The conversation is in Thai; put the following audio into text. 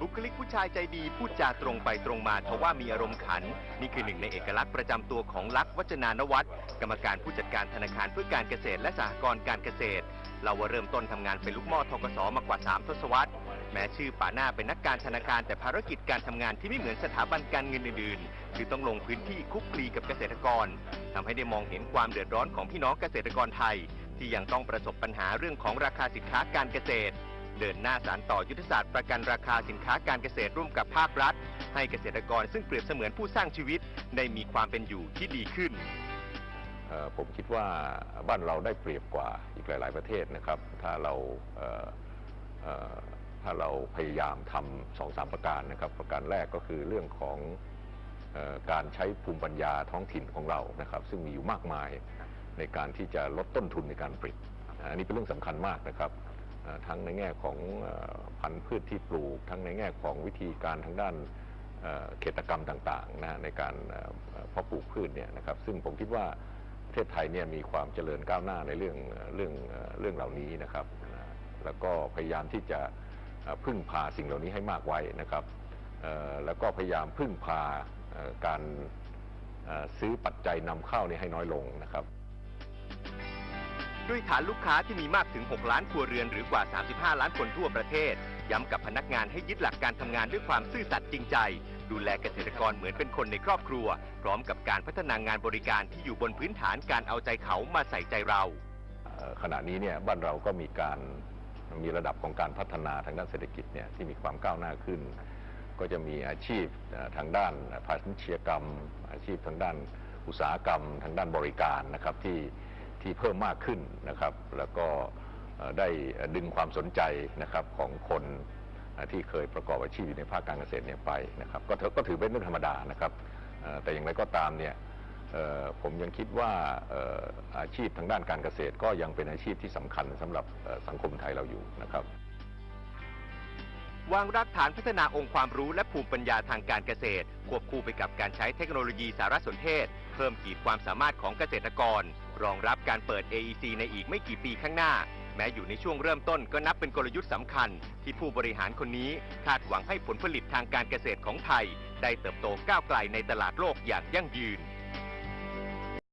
บุคลิกผู้ชายใจดีพูดจาตรงไปตรงมาทว่ามีอารมณ์ขัน นี่คือหนึ่งในเอกลักษณ์ประจำตัวของลักษณ์วัจนานวัฒน์กรรมการผู้จัดการธนาคารเพื่อการเกษตรและสหกรณ์การเกษตร เราว่าเริ่มต้นทำงานเป็นลูกหม้อทกสมากว่า 3 ทศวรรษ แม้ชื่อป่าหน้าเป็นนักการธนาคารแต่ภารกิจการทำงานที่ไม่เหมือนสถาบันการเงินอื่นๆคือต้องลงพื้นที่คุกคลีกับเกษตรกรทำให้ได้มองเห็นความเดือดร้อนของพี่น้องเกษตรกรไทย ที่ยังต้องประสบปัญหาเรื่องของราคาสินค้าการเกษตร เดินหน้าสารต่อยุทธศาสตร์ประกันราคาสินค้าการเกษตรร่วมกับภาครัฐ ให้เกษตรกรซึ่งเปรียบเสมือนผู้สร้างชีวิตได้มีความเป็นอยู่ที่ดีขึ้น ผมคิดว่าบ้านเราได้เปรียบกว่าอีกหลาย ๆ ประเทศนะครับ ถ้าเราถ้าเราพยายามทำสองสามประการนะครับ ประการแรกก็คือเรื่องของอการใช้ภูมิปัญญาท้องถิ่นของเรานะครับ ซึ่งมีอยู่มากมายในการที่จะลดต้นทุนในการผลิตอันนี้เป็นเรื่องสำคัญมากนะครับ ทั้งในแง่ของพันธุ์พืชที่ปลูก ทั้งในแง่ของวิธีการทางด้านเขตกรรมต่างๆนะในการเพาะปลูกพืชเนี่ยนะครับ ซึ่งผมคิดว่าประเทศไทยเนี่ยมีความเจริญก้าวหน้าในเรื่องเรื่องเรื่องเหล่านี้นะครับ แล้วก็พยายามที่จะพึ่งพาสิ่งเหล่านี้ให้มากไว้นะครับแล้วก็พยายามพึ่งพาการซื้อปัจจัยนำเข้านี่ให้น้อยลงนะครับ ด้วยฐานลูกค้าที่มีมากถึง 6 ล้านครัวเรือนหรือกว่า 35 ล้านคนทั่วประเทศ ย้ำกับพนักงานให้ยึดหลักการทำงานด้วยความซื่อสัตย์จริงใจ ดูแลเกษตรกรเหมือนเป็นคนในครอบครัว พร้อมกับการพัฒนางานบริการที่อยู่บนพื้นฐานการเอาใจเขามาใส่ใจเรา ขณะนี้เนี่ยบ้านเราก็มีการมีระดับของการพัฒนาทางด้านเศรษฐกิจเนี่ยที่มีความก้าวหน้าขึ้น ก็จะมีอาชีพทางด้านพาณิชยกรรม อาชีพทางด้านอุตสาหกรรม ทางด้านบริการนะครับที่ ที่เพิ่มมากขึ้นนะครับ แล้วก็ได้ดึงความสนใจนะครับของคนที่เคยประกอบอาชีพอยู่ในภาคการเกษตรเนี่ยไปนะครับก็ถือก็ถือเป็นเรื่องธรรมดานะครับแต่อย่างไรก็ตามเนี่ยผมยังคิดว่าอาชีพทางด้านการเกษตรก็ยังเป็นอาชีพที่สำคัญสำหรับสังคมไทยเราอยู่นะครับ วางรากฐานพัฒนาองค์ความรู้และภูมิปัญญาทางการเกษตร ควบคู่ไปกับการใช้เทคโนโลยีสารสนเทศ พิ่มขีดความสามารถของเกษตรกร รองรับการเปิด AEC ในอีกไม่กี่ปีข้างหน้า แม้อยู่ในช่วงเริ่มต้นก็นับเป็นกลยุทธ์สำคัญ ที่ผู้บริหารคนนี้คาดหวังให้ผลผลิตทางการเกษตรของไทย ได้เติบโตก้าวไกลในตลาดโลกอย่างยั่งยืน